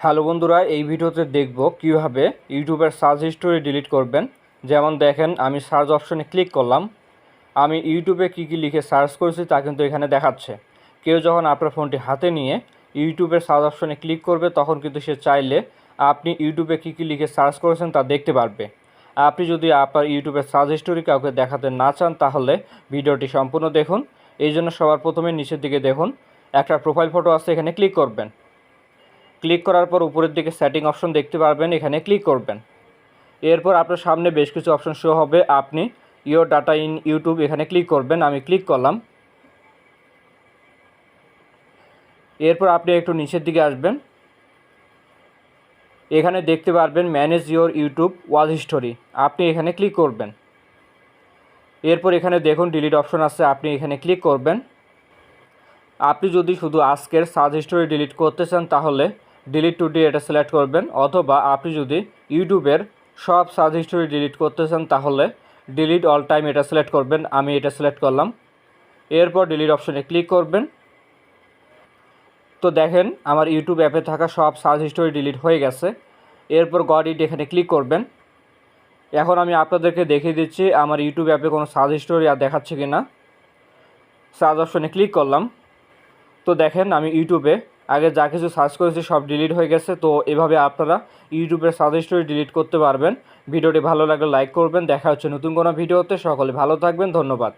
Hello বন্ধুরা, এই ভিডিওতে দেখব কীভাবে ইউটিউবের সার্চ হিস্টোরি ডিলিট করবেন। যেমন দেখেন, আমি সার্চ অপশনে ক্লিক করলাম। আমি ইউটিউবে কী কী লিখে সার্চ করেছি তা কিন্তু এখানে দেখাচ্ছে। কেউ যখন আপনার ফোনটি হাতে নিয়ে ইউটিউবের সার্চ অপশনে ক্লিক করবে, তখন কিন্তু সে চাইলে আপনি ইউটিউবে কী কী লিখে সার্চ করেছেন তা দেখতে পারবে। আপনি যদি আপনার ইউটিউবের সার্চ হিস্টোরি কাউকে দেখাতে না চান, তাহলে ভিডিওটি সম্পূর্ণ দেখুন। এই জন্য সবার প্রথমে নিচের দিকে দেখুন। একটা প্রোফাইল ফটো আছে, এখানে ক্লিক করবেন। ক্লিক করার পর উপরের দিকে সেটিং অপশন দেখতে পারবেন, এখানে ক্লিক করবেন। এরপর আপনার সামনে বেশ কিছু অপশন শো হবে। আপনি ইয়োর ডাটা ইন ইউটিউব এখানে ক্লিক করবেন, আমি ক্লিক করলাম। এরপর আপনি একটু নিচের দিকে আসবেন। এখানে দেখতে পারবেন manage your YouTube wall history আপনি এখানে ক্লিক করবেন। এরপর এখানে দেখুন ডিলিট অপশন আছে, আপনি এখানে ক্লিক করবেন। আপনি যদি শুধু আজকের সার্চ হিস্টোরি ডিলিট করতে চান, তাহলে ডিলিট টু ডি এটা সিলেক্ট করবেন, অথবা আপনি যদি ইউটিউবের সব সার্চ হিস্টোরি ডিলিট করতে চান তাহলে ডিলিট অল টাইম এটা সিলেক্ট করবেন, আমি এটা সিলেক্ট করলাম। এরপর ডিলিট অপশনে ক্লিক করবেন। তো দেখেন, আমার ইউটিউব অ্যাপে থাকা সব সার্চ হিস্টোরি ডিলিট হয়ে গেছে। এরপর গড ইট এখানে ক্লিক করবেন। এখন আমি আপনাদেরকে দেখিয়ে দিচ্ছি, আমার ইউটিউব অ্যাপে কোনো সার্চ হিস্টোরি আর দেখাচ্ছে কি না সার্চ অপশনে ক্লিক করলাম। তো দেখেন, আমি ইউটিউবে আগে যা কিছু সার্চ করেছি সব ডিলিট হয়ে গেছে, তো এভাবে আপনারা ইউটিউবের সাজেস্টরি ডিলিট করতে পারবেন। ভিডিওটি ভালো লাগলে লাইক করবেন। দেখা হচ্ছে নতুন কোনো ভিডিওতে। সকলে ভালো থাকবেন। ধন্যবাদ।